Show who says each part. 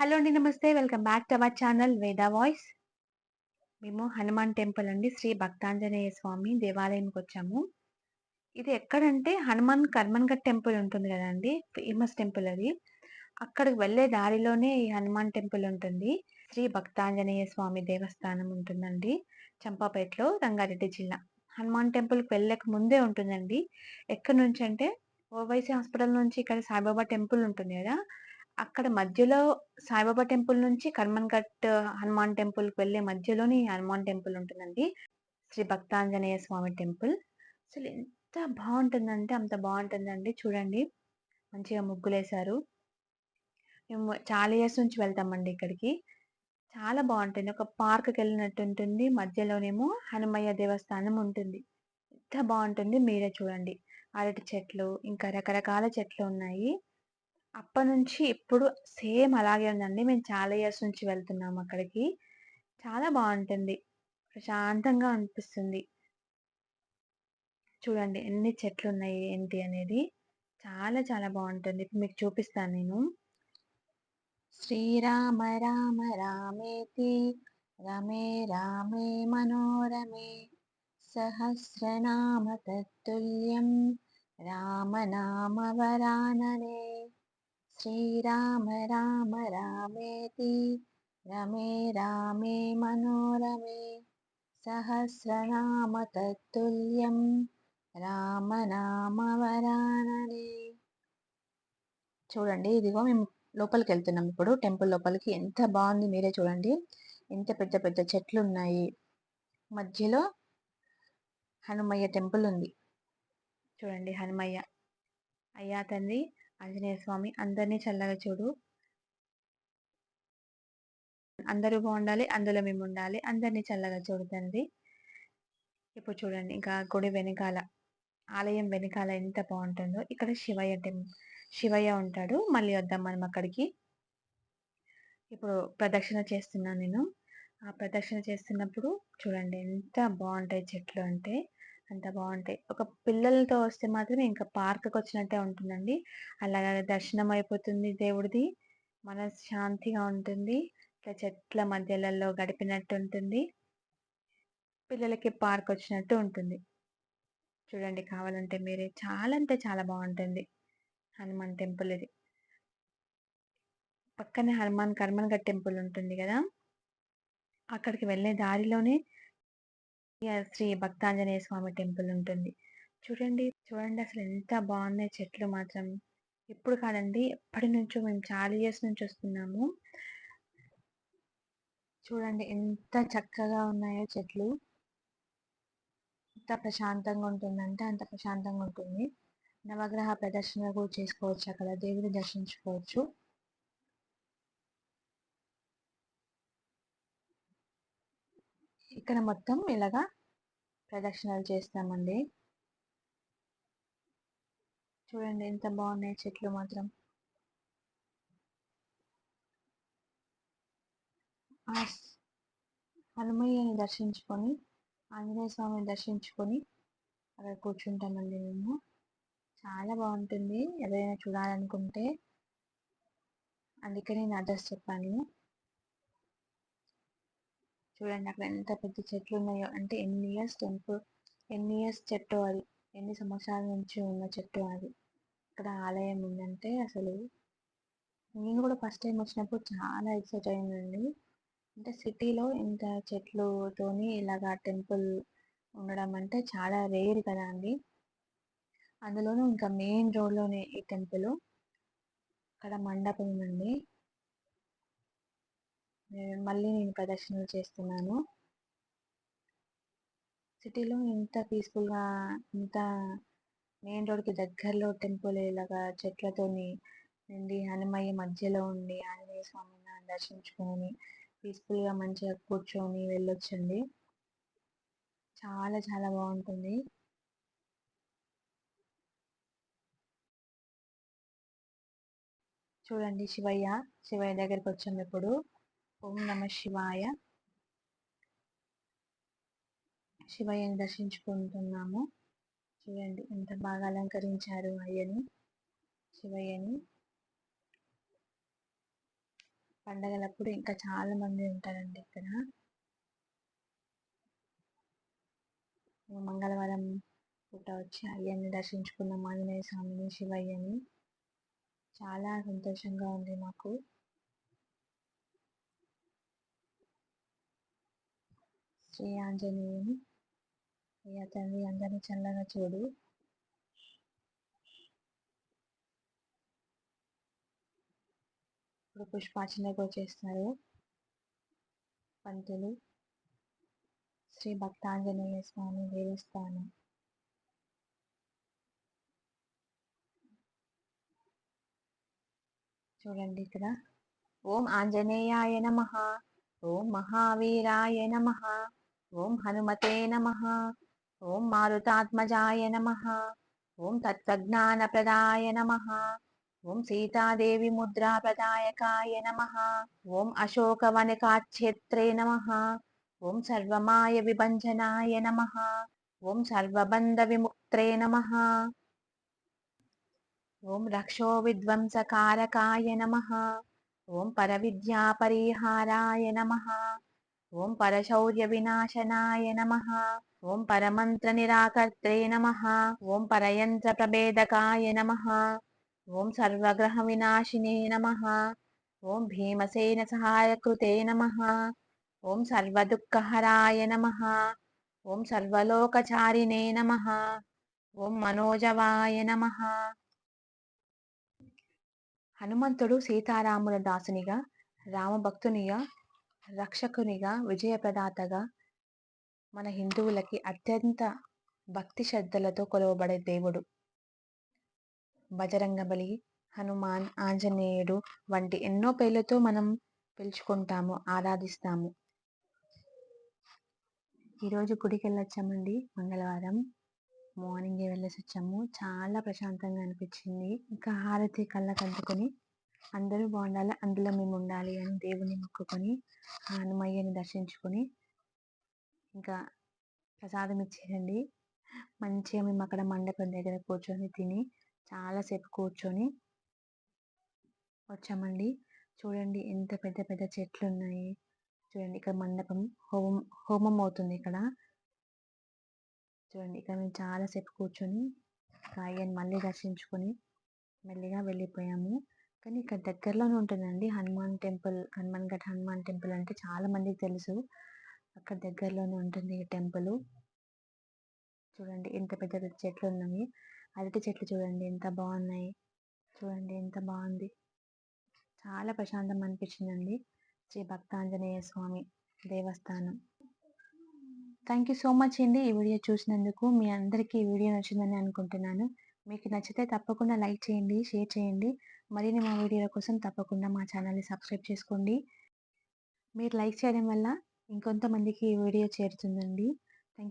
Speaker 1: Hello అండి నమస్తే. Welcome back to our channel Veda voice. మేము హనుమాన్ టెంపుల్ అండి శ్రీ భక్తాంజనేయ స్వామి దేవాలయంకి వచ్చాము. ఇది ఎక్కడంటే హనుమాన్ కర్మన్గఢ్ టెంపుల్ ఉంటుంది కదండి ఫేమస్ టెంపుల్ అది. అక్కడికి వెళ్ళే దారిలోనే ఈ హనుమాన్ టెంపుల్ ఉంటుంది. శ్రీ భక్తాంజనేయ స్వామి దేవస్థానం ఉంటుందండి చంపాపేటలో రంగారెడ్డి జిల్లా. హనుమాన్ టెంపుల్కి వెళ్ళక ముందే ఉంటుందండి. ఎక్కడి నుంచి అంటే ఓవైసీ హాస్పిటల్ నుంచి ఇక్కడ సాయిబాబా టెంపుల్ ఉంటుంది కదా అక్కడ మధ్యలో సాయిబాబా టెంపుల్ నుంచి కర్మన్ ఘట్ హనుమాన్ టెంపుల్కి వెళ్ళే మధ్యలోని హనుమాన్ టెంపుల్ ఉంటుందండి. శ్రీ భక్తాంజనేయ స్వామి టెంపుల్. అసలు ఎంత బాగుంటుందంటే అంత బాగుంటుందండి. చూడండి. మంచిగా ముగ్గులేశారు. మేము చాలా ఇయర్స్ నుంచి వెళ్తామండి ఇక్కడికి. చాలా బాగుంటుంది. ఒక పార్క్కి వెళ్ళినట్టు ఉంటుంది. మధ్యలోనేమో హనుమయ్య దేవస్థానం ఉంటుంది. ఎంత బాగుంటుంది మీరే చూడండి. అరటి చెట్లు ఇంకా రకరకాల చెట్లు ఉన్నాయి. అప్పటి నుంచి ఇప్పుడు సేమ్ అలాగే ఉందండి. మేము చాలా ఇయర్స్ నుంచి వెళ్తున్నాం అక్కడికి. చాలా బాగుంటుంది. ప్రశాంతంగా అనిపిస్తుంది. చూడండి ఎన్ని చెట్లు ఉన్నాయి ఏంటి అనేది. చాలా చాలా బాగుంటుంది. ఇప్పుడు మీకు చూపిస్తాను నేను. శ్రీరామ రామ రామేతి రమే రామే మనోరమే సహస్రనామ తత్తుల్యం రామనామ వరాననే. శ్రీరామ రామ రామేతి రమే రామే మనోరమే. సహస్రనామ తత్తుల్యం రామనామవరాననే చూడండి ఇదిగో మేము లోపలికి వెళ్తున్నాం ఇప్పుడు. టెంపుల్ లోపలికి ఎంత బాగుంది మీరే చూడండి. ఎంత పెద్ద పెద్ద చెట్లు ఉన్నాయి మధ్యలో హనుమయ్య టెంపుల్ ఉంది. చూడండి హనుమయ్య అయ్యా తండ్రి. ఆంజనేయ స్వామి అందరినీ చల్లగా చూడు. అందరూ బాగుండాలి అందులో మేము ఉండాలి అందరినీ చల్లగా చూడు ఇప్పుడు చూడండి ఇంకా గుడి వెనకాల ఆలయం వెనకాల ఎంత బాగుంటుందో. ఇక్కడ శివయ్య టెం శివయ్య ఉంటాడు మళ్ళీ వద్దాం మనం అక్కడికి. ఇప్పుడు ప్రదక్షిణ చేస్తున్నాను నేను. ఆ ప్రదక్షిణ చేస్తున్నప్పుడు చూడండి ఎంత బాగుంటాయి చెట్లు అంటే. అంత బాగుంటాయి. ఒక పిల్లలతో వస్తే మాత్రం ఇంకా పార్క్కి వచ్చినట్టే ఉంటుందండి. అలాగే దర్శనం అయిపోతుంది దేవుడిది మనశ్శాంతిగా ఉంటుంది. ఇట్లా చెట్ల మధ్యలలో గడిపినట్టు ఉంటుంది. పిల్లలకి పార్క్ వచ్చినట్టు ఉంటుంది. చూడండి కావాలంటే మీరే. చాలా అంటే చాలా బాగుంటుంది. హనుమాన్ టెంపుల్ ఇది పక్కనే హనుమాన్ కర్మన్గఢ్ టెంపుల్ ఉంటుంది కదా? అక్కడికి వెళ్ళే దారిలోనే శ్రీ భక్తాంజనేయ స్వామి టెంపుల్ ఉంటుంది. చూడండి చూడండి అసలు ఎంత బాగున్నాయి చెట్లు మాత్రం. ఇప్పుడు కాదండి ఎప్పటి నుంచో మేము చాలా ఇయర్స్ నుంచి వస్తున్నాము. చూడండి ఎంత చక్కగా ఉన్నాయో చెట్లు. ఎంత ప్రశాంతంగా ఉంటుందంటే అంత ప్రశాంతంగా ఉంటుంది. నవగ్రహ ప్రదర్శన కూడా చేసుకోవచ్చు అక్కడ దేవుని దర్శించుకోవచ్చు. ఇక్కడ మొత్తం ఇలాగా ప్రదక్షిణాలు చేస్తామండి. చూడండి ఎంత బాగున్నాయి చెట్లు మాత్రం. హనుమయ్యని దర్శించుకొని ఆంజనేయ స్వామిని దర్శించుకొని అక్కడ కూర్చుంటామండి మేము. చాలా బాగుంటుంది. ఎవరైనా చూడాలనుకుంటే అందుకే నేను అడ్రస్ చెప్పాను. చూడండి అక్కడ ఎంత పెద్ద చెట్లు ఉన్నాయో. అంటే ఎన్ని ఇయర్స్ టెంపుల్ ఎన్ని ఇయర్స్ చెట్టు అది? ఎన్ని సంవత్సరాల నుంచి ఉన్న చెట్టు అది? ఇక్కడ ఆలయం ఉందంటే అసలు నేను కూడా ఫస్ట్ టైం వచ్చినప్పుడు చాలా ఎక్సైట్ అయిందండి. అంటే సిటీలో ఇంత చెట్లుతోని ఇలాగా టెంపుల్ ఉండడం అంటే చాలా రేర్ కదా అండి. అందులోనూ ఇంకా మెయిన్ రోడ్లోనే ఈ టెంపుల్. అక్కడ మండపం ఉందండి మళ్ళీ నేను ప్రదర్శనలు చేస్తున్నాను. సిటీలో ఇంత పీస్ఫుల్గా ఇంత మెయిన్ రోడ్కి దగ్గరలో టెంపుల్ ఇలాగా చెట్లతోని నుండి హనుమయ్య మధ్యలో ఉండి ఆంజనేయ స్వామిని దర్శించుకొని పీస్ఫుల్గా మంచిగా కూర్చొని వెళ్ళొచ్చండి. చాలా చాలా బాగుంటుంది. చూడండి శివయ్య శివయ్య దగ్గరికి వచ్చాము ఇప్పుడు ఓం నమ శివాయ. శివయ్యని దర్శించుకుంటున్నాము. చూడండి ఎంత బాగా అలంకరించారు అయ్యని శివయ్యని. పండగలప్పుడు ఇంకా చాలా మంది ఉంటారండి ఇక్కడ. మంగళవారం పూట వచ్చి అయ్యని దర్శించుకున్నాం ఆంజనేయ స్వామిని శివయ్యని. చాలా సంతోషంగా ఉంది మాకు. శ్రీ ఆంజనేయుని. అయ్యా తండ్రి అందరినీ చల్లగా చూడు. ఇప్పుడు పుష్పార్చన కూడా పంతులు. శ్రీ భక్తాంజనేయ స్వామి దేవస్థానం. చూడండి ఇక్కడ. ఓం ఆంజనేయాయ నమ. ఓం మహావీరాయ నమ. ఓం హనుమతే నమ ఓం మారుతాత్మజాయ నమ ఓం తత్వజ్ఞానప్రదాయ నమ ఓం సీతాదేవి ముద్రాప్రదాయకాయ నమ ఓం అశోకవనకాక్షేత్రే నమ ఓం సర్వమాయ విభంజనాయ నమ ఓం సర్వబంధ విముక్త్రే నమ ఓం రక్షో విధ్వంసకారకాయ నమ ఓం పరవిద్యాపరిహారాయ నమ ఓం పరశౌర్య వినాశనాయ నమ. ఓం పరమంత్ర నిరాకర్త్రే నమ. ఓం పరయంత్ర ప్రభేదకాయ నమ. ఓం సర్వగ్రహ వినాశినే నమ. ఓం భీమసేన సహాయకృతే నమ. ఓం సర్వదుఃఖహరాయ నమ. ఓం సర్వలోకచారిణే నమ. ఓం మనోజవాయ నమ. హనుమంతుడు సీతారాముల దాసునిగా రామభక్తునిగా రక్షకునిగా విజయప్రదాతగా మన హిందువులకి అత్యంత భక్తి శ్రద్ధలతో కొలవబడే దేవుడు. బజరంగబలి హనుమాన్ ఆంజనేయుడు వంటి ఎన్నో పేర్లతో మనం పిలుచుకుంటాము ఆరాధిస్తాము. ఈరోజు గుడికి వెళ్ళొచ్చామండి మంగళవారం. మార్నింగే వెళ్ళేసి వచ్చాము చాలా ప్రశాంతంగా అనిపించింది. ఇంకా హారతి కళ్ళకు అందుకొని అందరూ బాగుండాలి అందులో మేము ఉండాలి అని దేవుని మొక్కుకొని హనుమయ్యని దర్శించుకొని ఇంకా ప్రసాదం ఇచ్చేయండి. మంచిగా మేము అక్కడ మండపం దగ్గర కూర్చొని తిని చాలాసేపు కూర్చొని వచ్చామండి. చూడండి ఎంత పెద్ద పెద్ద చెట్లు ఉన్నాయి చూడండి ఇక్కడ మండపం హోమం హోమం అవుతుంది ఇక్కడ. చూడండి ఇక్కడ మేము చాలాసేపు కూర్చొని కాయని మళ్ళీ దర్శించుకొని మెల్లిగా వెళ్ళిపోయాము. కానీ ఇక్కడ దగ్గరలోనే ఉంటుందండి. హనుమాన్ టెంపుల్ హనుమాన్ ఘట్ హనుమాన్ టెంపుల్ అంటే చాలా మందికి తెలుసు. అక్కడ దగ్గరలోనే ఉంటుంది ఈ టెంపుల్. చూడండి ఎంత పెద్ద పెద్ద చెట్లు ఉన్నాయి. అరటి చెట్లు చూడండి ఎంత బాగున్నాయి. చూడండి ఎంత బాగుంది. చాలా ప్రశాంతం అనిపించిందండి. శ్రీ భక్తాంజనేయ స్వామి దేవస్థానం. థ్యాంక్ యూ సో మచ్ అండి ఈ వీడియో చూసినందుకు. మీ అందరికీ ఈ వీడియో నచ్చిందని అనుకుంటున్నాను. మీకు నచ్చితే తప్పకుండా లైక్ చేయండి షేర్ చేయండి. మరిన్ని మా వీడియోల కోసం తప్పకుండా మా ఛానల్ని సబ్స్క్రైబ్ చేసుకోండి. మీరు లైక్ చేయడం వల్ల ఇంకొంతమందికి ఈ వీడియో చేరుతుందండి.